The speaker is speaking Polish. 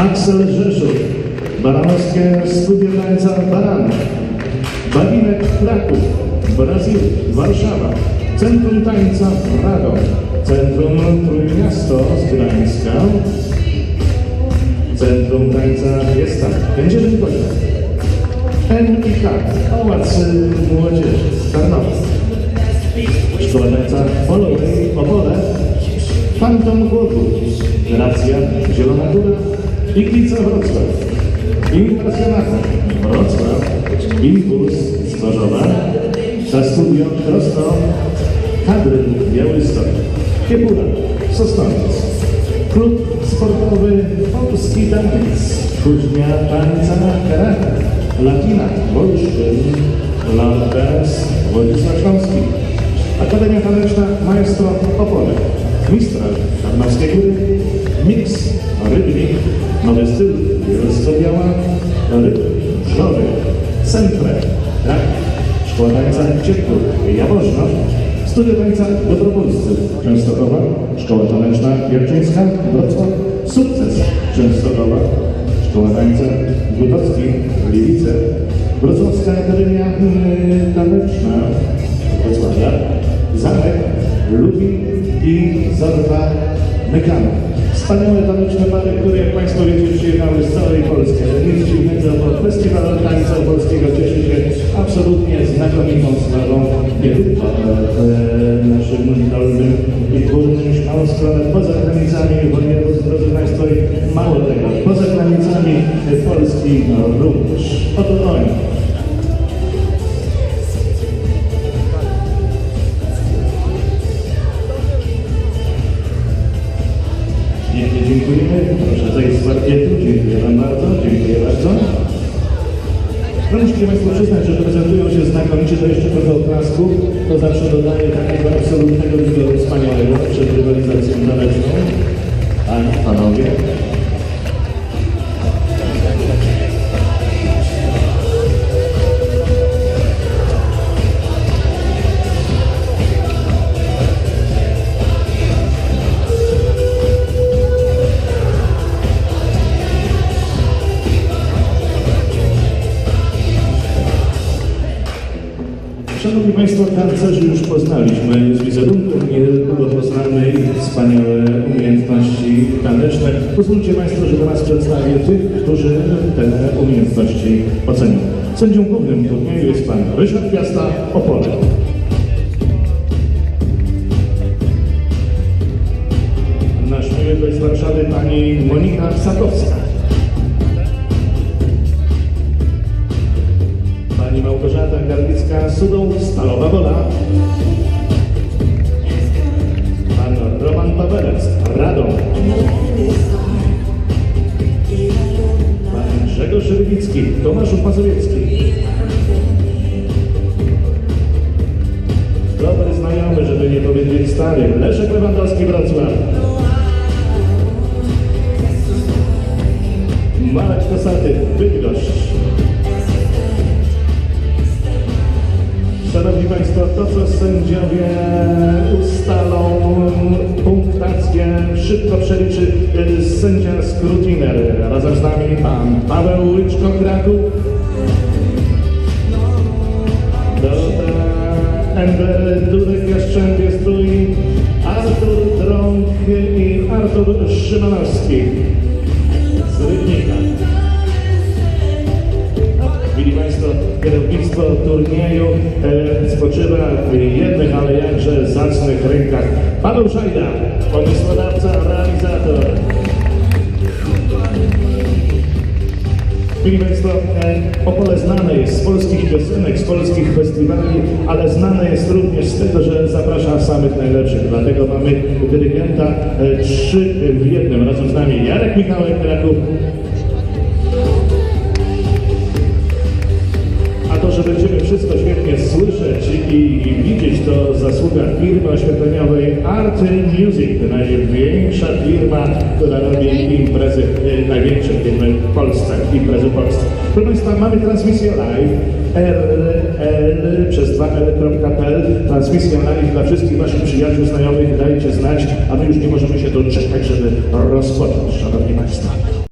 Aksel Rzeszów, Baranowskie Studio Tańca Baran, Baginek Kraków, Brazil, Warszawa, Centrum Tańca Radom, Centrum Trójmiasto z Gdańska, Centrum Tańca tak, będziemy poziom. NIK, Pałac Młodzieży, Tarnowa, Szkoła Tańca Polowej, Opole, Fantom Głodu, Racja, Zielona Góra, Iglica Wrocław, Impresjonata, Wrocław, Impuls z Chorzowa, za studio Krosno, Kadry Białystok, Kiepura, Sosnowiec, Klub Sportowy Polski Taniec, Kuźnia Tańca Karaka, Latina, Wolsztyn, Lambes, Władysław Śląski, Akademia Taneczna Maestro Opole, Mistral Nowy Styl, Bielsko-Biała, Ryb, Żory, Sempre, Rak, Szkoła Tańca Ciepło, Jaworzno, Studio Tańca Dobropolscy, Częstochowa, Szkoła Taneczna Jarczyńska, Wrocław, Sukces Częstochowa, Szkoła Tańca Głodowski, Gliwice, Wrocławska Akademia mm, Taneczna Wrocławia, Zamek, Lubin i Zorba Mekano. Wspaniałe taneczne pary, które jak Państwo wiecie przyjechały z całej Polski. Nic dziwnego, bo Festiwal Tańca Polskiego cieszy się absolutnie znakomitą sławą nie tylko w naszym dolnym i górnym Śląsku, ale poza granicami województw, drodzy Państwo, i mało tego, poza granicami Polski no, również. No musicie Państwo przyznać, że prezentują się znakomicie, to jeszcze trochę oklasku, to zawsze dodaje takiego absolutnego wigoru wspaniałego przed rywalizacją taneczną. Panie, Panowie. Szanowni Państwo, tancerzy już poznaliśmy z wizerunku, niedługo poznamy wspaniałe umiejętności taneczne. Pozwólcie Państwo, że teraz przedstawię tych, którzy te umiejętności ocenią. Sędzią głównym turnieju jest Pan Ryszard Piasta, Opole. Nasz miły z Warszawy Pani Monika Satowska. Małgorzata Garbicka, Sudą, Stalowa Wola. Pan Roman Pawełec, Radom. Pan Grzegorz Rybicki, Tomasz Mazowiecki. Dobry znajomy, żeby nie powiedzieć stary, Leszek Lewandowski, Wrocław. Szanowni Państwo, to co sędziowie ustalą punktację, szybko przeliczy y, sędzia Skrutiner. Razem z nami pan Paweł Łyczko Kraków. Dorota Ender, Durek Jastrzębie Strój, Artur Drąg i Artur Szymanowski kierownictwo turnieju e, spoczywa w jednych, ale jakże zacnych rękach. Paweł Szajda, pomysłodawca, realizator. Widzi Państwo, e, Opole znane jest z polskich piosenek, z polskich festiwali, ale znane jest również z tego, że zaprasza samych najlepszych. Dlatego mamy dyrygenta e, trzy w jednym. Razem z nami Jarek Michałek Kraków, wszystko świetnie słyszeć i widzieć, to zasługa firmy oświetleniowej Art Music, największa firma, która robi imprezy, e, największe firmy w Polsce, imprezy w Polsce. Proszę Państwa, mamy transmisję live rl przez 2l.pl transmisję live dla wszystkich Waszych przyjaciół, znajomych, dajcie znać, a my już nie możemy się doczekać, żeby rozpocząć, Szanowni Państwo.